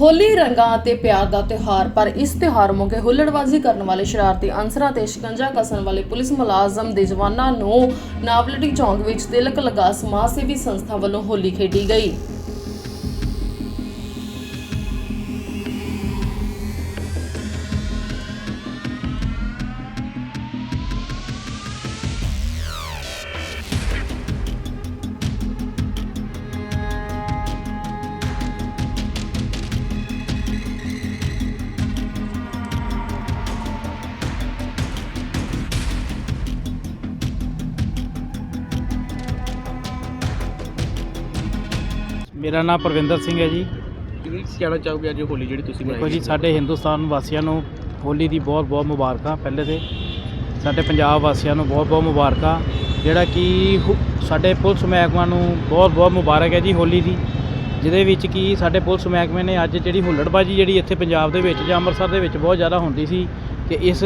ਹੋਲੀ ਰੰਗਾਂ ਅਤੇ ਪਿਆਰ ਦਾ ਤਿਉਹਾਰ, ਪਰ ਇਸ ਤਿਉਹਾਰ ਮੌਕੇ ਹੁੱਲੜਬਾਜ਼ੀ ਕਰਨ ਵਾਲੇ ਸ਼ਰਾਰਤੀ ਅਨਸਰਾਂ ਤੇ ਸ਼ਿਕੰਜਾ ਕਸਣ ਵਾਲੇ ਪੁਲਿਸ ਮੁਲਾਜ਼ਮ ਦੇ ਜਵਾਨਾਂ ਨੂੰ ਨਾਵਲਟੀ ਚੌਂਕ ਵਿੱਚ ਤਿਲਕ ਲਗਾ ਸਮਾਜ ਸੇਵੀ ਸੰਸਥਾ ਵੱਲੋਂ ਹੋਲੀ ਖੇਡੀ ਗਈ। ਮੇਰਾ ਨਾਮ ਪ੍ਰਵਿੰਦਰ ਸਿੰਘ ਹੈ ਜੀ। ਕੀ ਕਹਿਣਾ ਚਾਹੋਗੇ ਅੱਜ ਹੋਲੀ ਜਿਹੜੀ ਤੁਸੀਂ ਦੇਖੋ ਮਨਾਈ ਜੀ ਸਾਡੇ ਹਿੰਦੁਸਤਾਨ ਵਾਸੀਆਂ ਨੂੰ ਹੋਲੀ ਦੀ ਬਹੁਤ ਬਹੁਤ ਮੁਬਾਰਕਾਂ ਪਹਿਲੇ ਤੇ। ਸਾਡੇ ਪੰਜਾਬ ਵਾਸੀਆਂ ਨੂੰ ਬਹੁਤ ਬਹੁਤ ਮੁਬਾਰਕਾਂ ਜਿਹੜਾ ਕਿ ਹੁ- ਸਾਡੇ ਪੁਲਿਸ ਮਹਿਕਮਾ ਨੂੰ ਬਹੁਤ ਬਹੁਤ ਮੁਬਾਰਕ ਹੈ ਜੀ ਹੋਲੀ ਦੀ। ਜਿਹਦੇ ਵਿੱਚ ਕੀ ਸਾਡੇ ਪੁਲਿਸ ਮਹਿਕਮੇ ਨੇ ਅੱਜ ਜਿਹੜੀ ਹੁੱਲੜਬਾਜੀ ਜਿਹੜੀ ਇੱਥੇ ਪੰਜਾਬ ਦੇ ਵਿੱਚ ਜਾਂ ਅੰਮ੍ਰਿਤਸਰ ਦੇ ਵਿੱਚ ਬਹੁਤ ਜ਼ਿਆਦਾ ਹੁੰਦੀ ਸੀ ਕਿ ਇਸ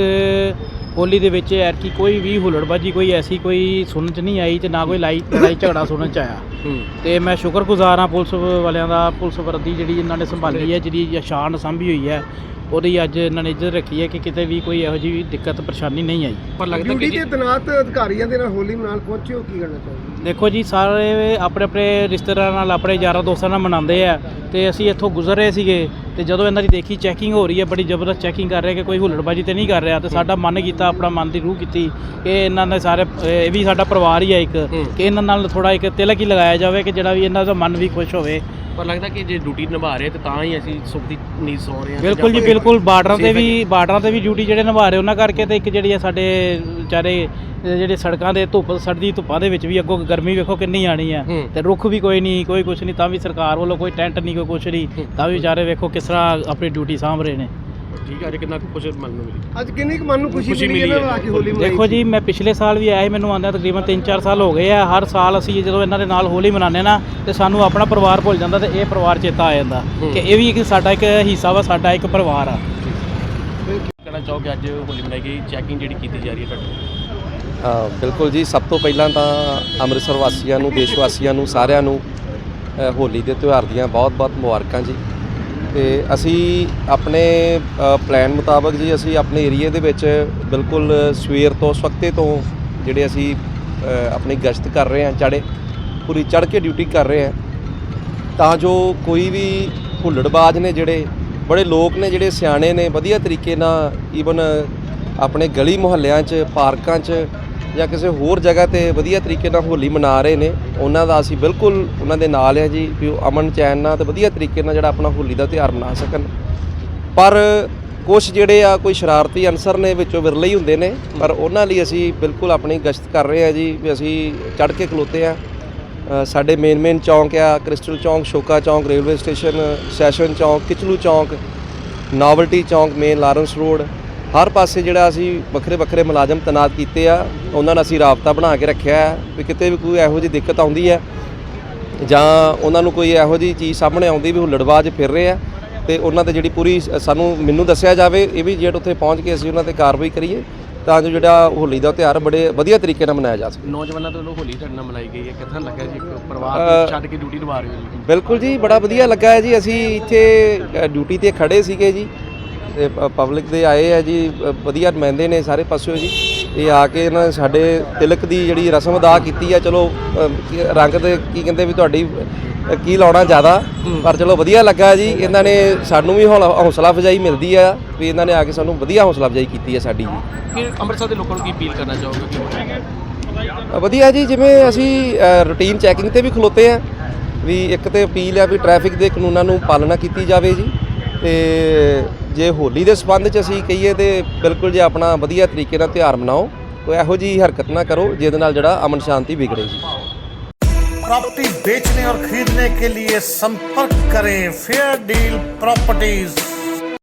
ਹੋਲੀ ਦੇ ਵਿੱਚ ਐਤਕੀ ਕੋਈ ਵੀ ਹੁੱਲੜਬਾਜੀ ਕੋਈ ਐਸੀ ਕੋਈ ਸੁਣਨ ਚ ਨਹੀਂ ਆਈ ਤੇ ਨਾ ਕੋਈ ਲਾਈ ਲੜਾਈ ਝਗੜਾ ਸੁਣਨ ਚ ਆਇਆ। ਤੇ ਮੈਂ ਸ਼ੁਕਰਗੁਜ਼ਾਰ ਹਾਂ ਪੁਲਿਸ ਵਾਲਿਆਂ ਦਾ ਪੁਲਿਸ ਵਰਦੀ ਜਿਹੜੀ ਇਹਨਾਂ ਨੇ ਸੰਭਾਲੀ ਹੈ ਜਿਹੜੀ ਸ਼ਾਨ ਸੰਭੀ ਹੋਈ ਹੈ ਉਹਦੀ ਅੱਜ ਇਹਨਾਂ ਨੇ ਇੱਜ਼ਤ ਰੱਖੀ ਹੈ ਕਿ ਕਿਤੇ ਵੀ ਕੋਈ ਇਹੋ ਜਿਹੀ ਦਿੱਕਤ ਪਰੇਸ਼ਾਨੀ ਨਹੀਂ ਆਈ। ਪਰ ਲੱਗਦਾ ਕਿ ਤੇ ਤਨਾਤ ਅਧਿਕਾਰੀਆਂ ਦੇ ਨਾਲ ਹੋਲੀ ਮਨਾਉਣ ਪਹੁੰਚੇ ਹੋ ਕੀ ਕਰਨਾ ਚਾਹੁੰਦੇ ਦੇਖੋ ਜੀ ਸਾਰੇ ਆਪਣੇ ਆਪਣੇ ਰਿਸ਼ਤੇਦਾਰਾਂ ਨਾਲ ਆਪਣੇ ਯਾਰਾਂ ਦੋਸਤਾਂ ਨਾਲ ਮਨਾਉਂਦੇ ਆ ਤੇ ਅਸੀਂ ਇੱਥੋਂ ਗੁਜ਼ਰ ਰਹੇ ਸੀਗੇ। ਤੇ ਜਦੋਂ ਇਹਨਾਂ ਦੀ ਦੇਖੀ ਚੈਕਿੰਗ ਹੋ ਰਹੀ ਹੈ ਬੜੀ ਜ਼ਬਰਦਸਤ ਚੈਕਿੰਗ ਕਰ ਰਹੇ ਕਿ ਕੋਈ ਹੁੱਲੜਬਾਜੀ ਤੇ ਨਹੀਂ ਕਰ ਰਿਹਾ ਤੇ ਸਾਡਾ ਮਨ ਕੀਤਾ ਆਪਣਾ ਮਨ ਦੀ ਰੂਹ ਕੀਤੀ ਕਿ ਇਹਨਾਂ ਦੇ ਸਾਰੇ ਇਹ ਵੀ ਸਾਡਾ ਪਰਿਵਾਰ ਹੀ ਹੈ ਇੱਕ। ਕਿ ਇਹਨਾਂ ਨਾਲ ਥੋੜਾ ਇੱਕ ਤਿਲਕ ਹੀ ਲਗਾਇਆ ਜਾਵੇ ਕਿ ਜਿਹੜਾ ਵੀ ਇਹਨਾਂ ਦਾ ਮਨ ਵੀ ਖੁਸ਼ ਹੋਵੇ ਪਰ ਲੱਗਦਾ ਕਿ ਜੇ ਡਿਊਟੀ ਨਿਭਾ ਰਹੇ ਤੇ ਤਾਂ ਹੀ ਅਸੀਂ ਸੁੱਖ ਦੀ ਨੀਂਦ ਸੌ ਰਹੇ ਹਾਂ ਬਿਲਕੁਲ ਜੀ ਜਾਂ ਬਿਲਕੁਲ ਬਾਰਡਰਾਂ ਤੇ ਵੀ ਬਾਰਡਰਾਂ ਤੇ ਵੀ ਡਿਊਟੀ ਜਿਹੜੇ ਨਿਭਾ ਰਹੇ ਉਹਨਾਂ ਕਰਕੇ ਤੇ ਇੱਕ ਜਿਹੜੀ ਆ ਸਾਡੇ ਵਿਚਾਰੇ ਜਿਹੜੇ ਸੜਕਾਂ ਦੇ ਧੁੱਪ ਸੜਦੀ ਧੁੱਪਾਂ ਦੇ ਵਿੱਚ ਵੀ ਅੱਗੋਂ ਗਰਮੀ ਵੇਖੋ ਕਿੰਨੀ ਆਣੀ ਆ ਹੂੰ। ਤੇ ਰੁੱਖ ਵੀ ਕੋਈ ਨਹੀਂ ਕੋਈ ਕੁਛ ਨਹੀਂ ਤਾਂ ਵੀ ਸਰਕਾਰ ਵੱਲੋਂ ਕੋਈ ਟੈਂਟ ਨਹੀਂ ਕੋਈ ਕੁਛ ਨਹੀਂ। ਤਾਂ ਵੀ ਵਿਚਾਰੇ ਵੇਖੋ ਕਿਸ ਤਰ੍ਹਾਂ ਆਪਣੀ ਡਿਊਟੀ ਸਾਂਭ ਰਹੇ ਨੇ ਠੀਕ ਹੈ ਅੱਜ ਕਿੰਨਾ ਕੁ ਖੁਸ਼ ਮਨ ਨੂੰ ਮਿਲੀ? ਅੱਜ ਕਿੰਨੀ ਕੁ ਮਨ ਨੂੰ ਖੁਸ਼ੀ ਖੁਸ਼ੀ ਮਿਲੀ ਮਿਲੀ ਇਹਨਾਂ। ਆ ਕੇ ਹੋਲੀ ਮਨਾਈ ਦੇਖੋ ਜੀ ਮੈਂ ਪਿਛਲੇ ਸਾਲ ਵੀ ਆਇਆ ਸੀ ਮੈਨੂੰ ਆਉਂਦਿਆਂ ਤਕਰੀਬਨ 3-4 ਸਾਲ ਹੋ ਗਏ ਆ। ਹਰ ਸਾਲ ਅਸੀਂ ਜਦੋਂ ਇਹਨਾਂ ਦੇ ਨਾਲ ਹੋਲੀ ਮਨਾਉਂਦੇ ਨਾ ਤੇ ਸਾਨੂੰ ਆਪਣਾ ਪਰਿਵਾਰ ਭੁੱਲ ਜਾਂਦਾ ਤੇ ਇਹ ਪਰਿਵਾਰ ਚੇਤਾ ਆ ਜਾਂਦਾ। ਕਿ ਇਹ ਵੀ ਇੱਕ ਸਾਡਾ ਇੱਕ ਹਿੱਸਾ ਵਾ ਸਾਡਾ ਇੱਕ ਪਰਿਵਾਰ ਆ। ਕਹਿਣਾ ਚਾਹੋਗੇ ਅੱਜ ਹੋਲੀ ਮਨਾਈ ਗਈ ਚੈਕਿੰਗ ਜਿਹੜੀ ਕੀਤੀ ਜਾ ਰਹੀ ਹੈ ਤੁਹਾਡੀ ਹਾਂ ਬਿਲਕੁਲ ਜੀ। ਸਭ ਤੋਂ ਪਹਿਲਾਂ ਤਾਂ ਅੰਮ੍ਰਿਤਸਰ ਵਾਸੀਆਂ ਨੂੰ ਦੇਸ਼ ਵਾਸੀਆਂ ਨੂੰ ਸਾਰਿਆਂ ਨੂੰ ਅ, ਹੋਲੀ ਦੇ ਤਿਉਹਾਰ ਦੀਆਂ ਬਹੁਤ-ਬਹੁਤ ਮੁਬਾਰਕਾਂ ਜੀ। ਤੇ ਅਸੀਂ ਆਪਣੇ ਅ, ਪਲਾਨ ਮੁਤਾਬਕ ਜੀ ਅਸੀਂ ਆਪਣੇ ਏਰੀਆ ਦੇ ਵਿੱਚ ਬਿਲਕੁਲ ਸਵੇਰ ਤੋਂ ਸਵਖਤੇ ਤੋਂ ਜਿਹੜੇ ਅਸੀਂ ਆਪਣੀ ਗਸ਼ਤ ਕਰ ਰਹੇ ਹਾਂ ਚੜੇ ਪੂਰੀ ਚੜ ਕੇ ਡਿਊਟੀ ਕਰ ਰਹੇ ਹਾਂ। ਤਾਂ ਜੋ ਕੋਈ ਵੀ ਹੁੱਲੜਬਾਜ਼ ਨੇ ਜਿਹੜੇ ਬੜੇ ਲੋਕ ਨੇ ਜਿਹੜੇ ਸਿਆਣੇ ਨੇ ਵਧੀਆ ਤਰੀਕੇ ਨਾਲ ਈਵਨ ਆਪਣੇ ਗਲੀ ਮੁਹੱਲਿਆਂ 'ਚ ਪਾਰਕਾਂ 'ਚ ਜਾਂ ਕਿਸੇ ਹੋਰ ਜਗ੍ਹਾ ਤੇ ਵਧੀਆ ਤਰੀਕੇ ਨਾਲ ਹੋਲੀ ਮਨਾ ਰਹੇ ਨੇ, ਉਹਨਾਂ ਦਾ ਅਸੀਂ ਬਿਲਕੁਲ ਉਹਨਾਂ ਦੇ ਨਾਲ ਆ ਜੀ, ਵੀ ਉਹ ਅਮਨ ਚੈਨ ਨਾਲ ਤੇ ਵਧੀਆ ਤਰੀਕੇ ਨਾਲ ਜਿਹੜਾ ਆਪਣਾ ਹੋਲੀ ਦਾ ਤਿਉਹਾਰ ਮਨਾ ਸਕਣ। ਪਰ ਕੁਝ ਜਿਹੜੇ ਆ, ਕੋਈ ਸ਼ਰਾਰਤੀ ਅਨਸਰ ਨੇ ਵਿੱਚੋਂ ਵਿਰਲੇ ਹੀ ਹੁੰਦੇ ਨੇ, ਪਰ ਉਹਨਾਂ ਲਈ ਅਸੀਂ ਬਿਲਕੁਲ ਆਪਣੀ ਗਸ਼ਤ ਕਰ ਰਹੇ ਆ ਜੀ, ਵੀ ਅਸੀਂ ਚੜ ਕੇ ਖਲੋਤੇ ਆ ਸਾਡੇ ਮੇਨ ਮੇਨ ਚੌਂਕ ਆ, ਕ੍ਰਿਸਟਲ ਚੌਂਕ, ਸ਼ੋਕਾ ਚੌਂਕ, ਰੇਲਵੇ ਸਟੇਸ਼ਨ, ਸੈਸ਼ਨ ਚੌਂਕ, ਕਿਚਲੂ ਚੌਂਕ ਨਾਵਲਟੀ ਚੌਂਕ ਮੇਨ ਲਾਰੈਂਸ ਰੋਡ ਹਰ ਪਾਸੇ ਜਿਹੜਾ ਅਸੀਂ ਵੱਖਰੇ ਵੱਖਰੇ ਮੁਲਾਜ਼ਮ ਤੈਨਾਤ ਕੀਤੇ ਆ ਉਹਨਾਂ ਨਾਲ ਅਸੀਂ ਰਾਬਤਾ ਬਣਾ ਕੇ ਰੱਖਿਆ ਹੈ ਵੀ ਕਿਤੇ ਵੀ ਕੋਈ ਇਹੋ ਜਿਹੀ ਦਿੱਕਤ ਆਉਂਦੀ ਹੈ ਜਾਂ ਉਹਨਾਂ ਨੂੰ ਕੋਈ ਇਹੋ ਜਿਹੀ ਚੀਜ਼ ਸਾਹਮਣੇ ਆਉਂਦੀ ਵੀ ਹੁੱਲੜਬਾਜ਼ ਫਿਰ ਰਹੇ ਆ ਤੇ ਉਹਨਾਂ ਤੇ ਜਿਹੜੀ ਪੂਰੀ ਸਾਨੂੰ ਮੈਨੂੰ ਦੱਸਿਆ ਜਾਵੇ ਇਹ ਵੀ ਜਿਹੜਾ ਉੱਥੇ ਪਹੁੰਚ ਕੇ ਅਸੀਂ ਉਹਨਾਂ ਤੇ ਕਾਰਵਾਈ ਕਰੀਏ ਤਾਂ ਜੋ ਜਿਹੜਾ ਹੋਲੀ ਦਾ ਤਿਉਹਾਰ ਬੜੇ ਵਧੀਆ ਤਰੀਕੇ ਨਾਲ ਮਨਾਇਆ ਜਾ ਸਕੇ। ਨੌਜਵਾਨਾਂ ਤੋਂ ਹੋਲੀ ਤੁਹਾਡੇ ਨਾਲ ਮਨਾਈ ਗਈ ਹੈ ਕਿੱਥਾਂ ਲੱਗਾ ਜੀ ਪਰਿਵਾਰ ਛੱਡ ਕੇ ਡਿਊਟੀ ਨਿਭਾ ਰਹੇ ਹੋ ਬਿਲਕੁਲ ਜੀ ਬੜਾ ਵਧੀਆ ਲੱਗਾ ਹੈ ਜੀ ਅਸੀਂ ਇੱਥੇ ਡਿਊਟੀ ਤੇ ਖੜੇ ਸੀਗੇ ਜੀ ਪਬਲਿਕ ਦੇ ਆਏ ਆ ਜੀ ਵਧੀਆ ਨੁਮਾਇੰਦੇ ਨੇ ਸਾਰੇ ਪਾਸਿਓਂ ਜੀ। ਇਹ ਆ ਕੇ ਇਹਨਾਂ ਸਾਡੇ ਤਿਲਕ ਦੀ ਜਿਹੜੀ ਰਸਮ ਅਦਾ ਕੀਤੀ ਆ ਚਲੋ ਕੀ- ਰੰਗ ਦੇ ਕੀ ਕਹਿੰਦੇ ਵੀ ਤੁਹਾਡੀ ਕੀ ਲਾਉਣਾ ਜ਼ਿਆਦਾ। ਪਰ ਚਲੋ ਵਧੀਆ ਲੱਗਾ ਜੀ। ਇਹਨਾਂ ਨੇ ਸਾਨੂੰ ਵੀ ਹੌਲਾ- ਹੌਸਲਾ ਅਫਜ਼ਾਈ ਮਿਲਦੀ ਆ ਵੀ ਇਹਨਾਂ ਨੇ ਆ ਕੇ ਸਾਨੂੰ ਵਧੀਆ ਹੌਸਲਾ ਅਫਜ਼ਾਈ ਕੀਤੀ ਆ ਸਾਡੀ ਜੀ। ਫਿਰ ਅੰਮ੍ਰਿਤਸਰ ਦੇ ਲੋਕਾਂ ਨੂੰ ਕੀ ਅਪੀਲ ਕਰਨਾ ਚਾਹੋਗੇ? ਵਧੀਆ ਜੀ ਜਿਵੇਂ ਅਸੀਂ ਰੂਟੀਨ ਚੈਕਿੰਗ ਤੇ ਵੀ ਖਲੋਤੇ ਆ ਵੀ ਇੱਕ ਤੇ ਅਪੀਲ ਆ ਵੀ ਟ੍ਰੈਫਿਕ ਦੇ ਕਾਨੂੰਨਾਂ ਨੂੰ ਪਾਲਣਾ ਕੀਤੀ ਜਾਵੇ ਜੀ। ਤੇ ਜੇ ਹੋਲੀ ਦੇ ਸਬੰਧ ਚ ਅਸੀਂ ਕਹੀਏ ਤੇ ਬਿਲਕੁਲ ਜੇ ਆਪਣਾ ਵਧੀਆ ਤਰੀਕੇ ਨਾਲ ਤਿਉਹਾਰ ਮਨਾਓ ਕੋਈ ਇਹੋ ਜੀ ਹਰਕਤ ਨਾ ਕਰੋ ਜਿਹਦੇ ਨਾਲ ਜਿਹੜਾ ਅਮਨ ਸ਼ਾਂਤੀ ਵਿਗੜੇ ਜੀ प्रॉपर्टी बेचने और खरीदने के लिए संपर्क करें फेयर डील प्रॉपर्टीज